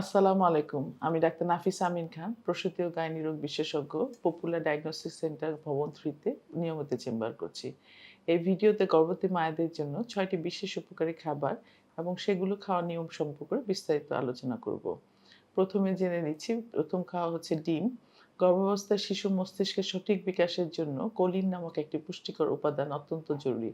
আসসালামু আলাইকুম। আমি ডাক্তার নাফিস আমিন খান, প্রসূতি ও গাইনি রোগ বিশেষজ্ঞ পপুলার ডায়াগনস্টিক সেন্টার ভবন থ্রিতে নিয়মিত চেম্বার করছি। এই ভিডিওতে গর্ভবতী মায়েদের জন্য ছয়টি বিশেষ উপকারী খাবার এবং সেগুলো খাওয়ার নিয়ম সম্পর্কে বিস্তারিত আলোচনা করব। প্রথমে জেনে নিচ্ছি, প্রথম খাওয়া হচ্ছে ডিম। গর্ভাবস্থায় শিশু মস্তিষ্কের সঠিক বিকাশের জন্য কোলিন নামক একটি পুষ্টিকর উপাদান অত্যন্ত জরুরি,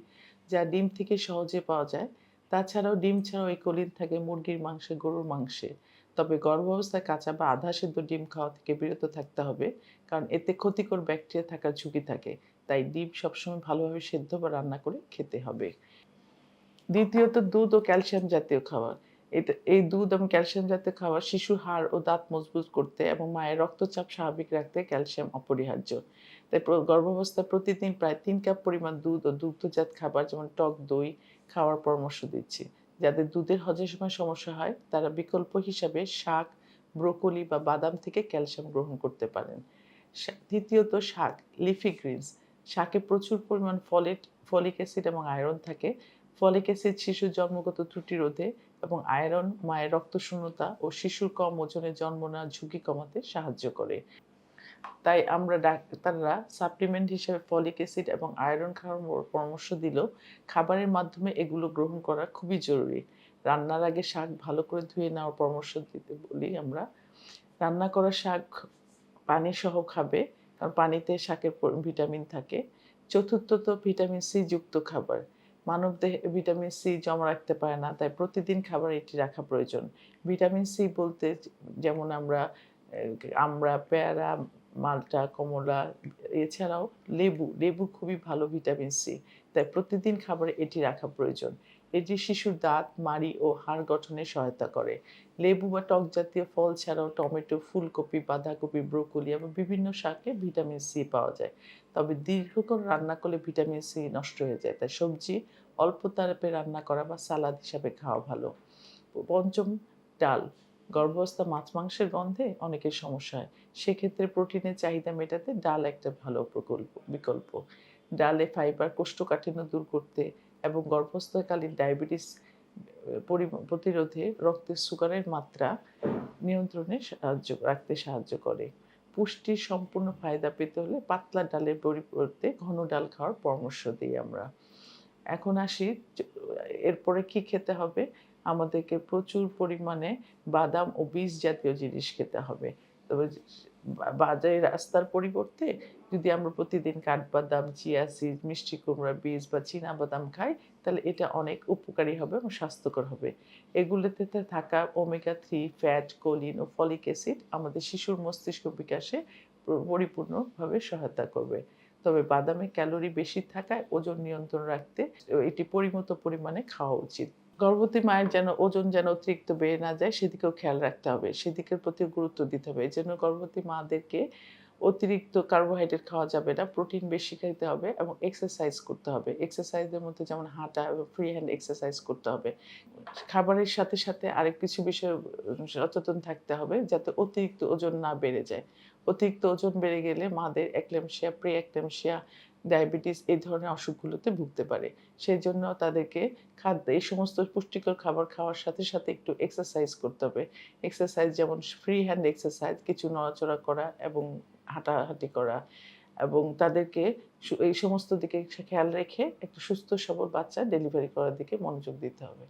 যা ডিম থেকে সহজে পাওয়া যায়। তাছাড়াও ডিম ছাড়াও এই কলিন থাকে মুরগির মাংসে, গরুর মাংসে। তবে গর্ভাবস্থায় কাঁচা বা আধা সেদ্ধ ডিম খাওয়া থেকে বিরত থাকতে হবে, কারণ এতে ক্ষতিকর ব্যাকটেরিয়া থাকার ঝুঁকি থাকে। তাই ডিম সবসময় ভালোভাবে সেদ্ধ বা রান্না করে খেতে হবে। দ্বিতীয়ত দুধ ও ক্যালসিয়াম জাতীয় খাবার। এটা, এই দুধ এবং ক্যালসিয়াম জাতীয় খাবার শিশুর হাড় ও দাঁত মজবুত করতে এবং মায়ের রক্তচাপ স্বাভাবিক রাখতে ক্যালসিয়াম অপরিহার্য। তাই গর্ভাবস্থায় প্রতিদিন প্রায় তিন কাপ পরিমাণ দুধ ও দুগ্ধজাত খাবার, যেমন টক দই, খাওয়ার পরামর্শ দিচ্ছি। যাদের দুধের হজের সময় সমস্যা হয়, তারা বিকল্প হিসাবে শাক, ব্রোকলি বা বাদাম থেকে ক্যালসিয়াম গ্রহণ করতে পারেন। তৃতীয়ত শাক, লিফি গ্রিনস। শাকে প্রচুর পরিমাণ ফলেট, ফলিক অ্যাসিড এবং আয়রন থাকে। ফলিক অ্যাসিড শিশুর জন্মগত ত্রুটি রোধে এবং আয়রন, মায়ের রক্তশূন্যতা ও শিশুর কম ওজনে জন্ম নেওয়ার ঝুঁকি কমাতে সাহায্য করে। তাই আমরা ডাক্তাররা সাপ্লিমেন্ট হিসেবে ফলিক অ্যাসিড এবং আয়রন খাওয়ার পরামর্শ দিলেও খাবারের মাধ্যমে এগুলো গ্রহণ করা খুবই জরুরি। রান্নার আগে শাক ভালো করে ধুয়ে নেওয়ার পরামর্শ দিতে বলি আমরা। রান্না করা শাক পানি সহ খাবে, কারণ পানিতে শাকের ভিটামিন থাকে। চতুর্থত ভিটামিন সি যুক্ত খাবার। মানব দেহে ভিটামিন সি জমা রাখতে পারে না, তাই প্রতিদিন খাবার এটি রাখা প্রয়োজন। ভিটামিন সি বলতে যেমন আমরা আমরা, পেয়ারা মালটা, কমলা, এছাড়াও লেবু। লেবু খুবই ভালো ভিটামিন সি। তাই প্রতিদিন খাবারে এটি রাখা প্রয়োজন। এটি শিশুর দাঁত, মাড়ি ও হাড় গঠনে সহায়তা করে। লেবু বা টক জাতীয় ফল ছাড়াও টমেটো, ফুলকপি, বাঁধাকপি, ব্রোকলি এবং বিভিন্ন শাকে ভিটামিন সি পাওয়া যায়। তবে দীর্ঘক্ষণ রান্না করলে ভিটামিন সি নষ্ট হয়ে যায়। তাই সবজি অল্প তারপে রান্না করা বা সালাদ হিসাবে খাওয়া ভালো। পঞ্চম ডাল। গর্ভাবস্থা মাছ মাংসের গন্ধে অনেকের সমস্যা হয়। সেক্ষেত্রে প্রোটিনের চাহিদা মেটাতে ডাল একটা ভালো প্রকল্প, বিকল্প। ডালে ফাইবার কোষ্ঠকাঠিন্য দূর করতে এবং গর্ভস্থকালীন ডায়াবেটিস পরি- প্রতিরোধে রক্তের সুগারের মাত্রা নিয়ন্ত্রণে সাহায্য, রাখতে সাহায্য করে। পুষ্টির সম্পূর্ণ ফায়দা পেতে হলে পাতলা ডালের পরিবর্তে ঘন ডাল খাওয়ার পরামর্শ দিই আমরা। এখন আসি, এরপরে কি খেতে হবে? আমাদেরকে প্রচুর পরিমাণে বাদাম ও বীজ জাতীয় জিনিস খেতে হবে। তবে বাজারে রাস্তার পরিবর্তে যদি আমরা প্রতিদিন কাঠবাদাম, চিয়া সিড, মিষ্টি কুমড়া বীজ বা চীনা বাদাম খাই, তাহলে এটা অনেক উপকারী হবে এবং স্বাস্থ্যকর হবে। এগুলোতে থাকা ওমেগা থ্রি ফ্যাট কোলিন ও ফলিক অ্যাসিড আমাদের শিশুর মস্তিষ্ক বিকাশে পরিপূর্ণভাবে সহায়তা করবে। তবে বাদামে ক্যালোরি বেশি থাকায় ওজন নিয়ন্ত্রণ রাখতে এটি পরিমিত পরিমাণে খাওয়া উচিত। গর্ভবতী মায়ের যেন ওজন যেন অতিরিক্ত বেড়ে না যায়, সেদিকেও খেয়াল রাখতে হবে। সেদিকের প্রতি গুরুত্ব দিতে হবে। এই জন্য গর্ভবতী মাদেরকে অতিরিক্ত কার্বোহাইড্রেট খাওয়া যাবে না প্রোটিন বেশি খাইতে হবে এবং এক্সারসাইজ করতে হবে। এক্সারসাইজের মধ্যে যেমন হাঁটা এবং ফ্রি হ্যান্ড এক্সারসাইজ করতে হবে। খাবারের সাথে সাথে আরেক কিছু বিষয়ে সচেতন থাকতে হবে যাতে অতিরিক্ত ওজন না বেড়ে যায়। অতিরিক্ত ওজন বেড়ে গেলে মাদের একলেমশিয়া প্রি একলেমশিয়া ডায়াবেটিস এই ধরনের অসুখগুলোতে ভুগতে পারে। সেই জন্য তাদেরকে খাদ্য এই সমস্ত পুষ্টিকর খাবার খাওয়ার সাথে সাথে একটু এক্সারসাইজ করতে হবে। এক্সারসাইজ যেমন ফ্রি হ্যান্ড এক্সারসাইজ কিছু নড়াচড়া করা এবং হাঁটাহাঁটি করা এবং তাদেরকে এই সমস্ত দিকে খেয়াল রেখে একটা সুস্থ সবল বাচ্চা ডেলিভারি করার দিকে মনোযোগ দিতে হবে।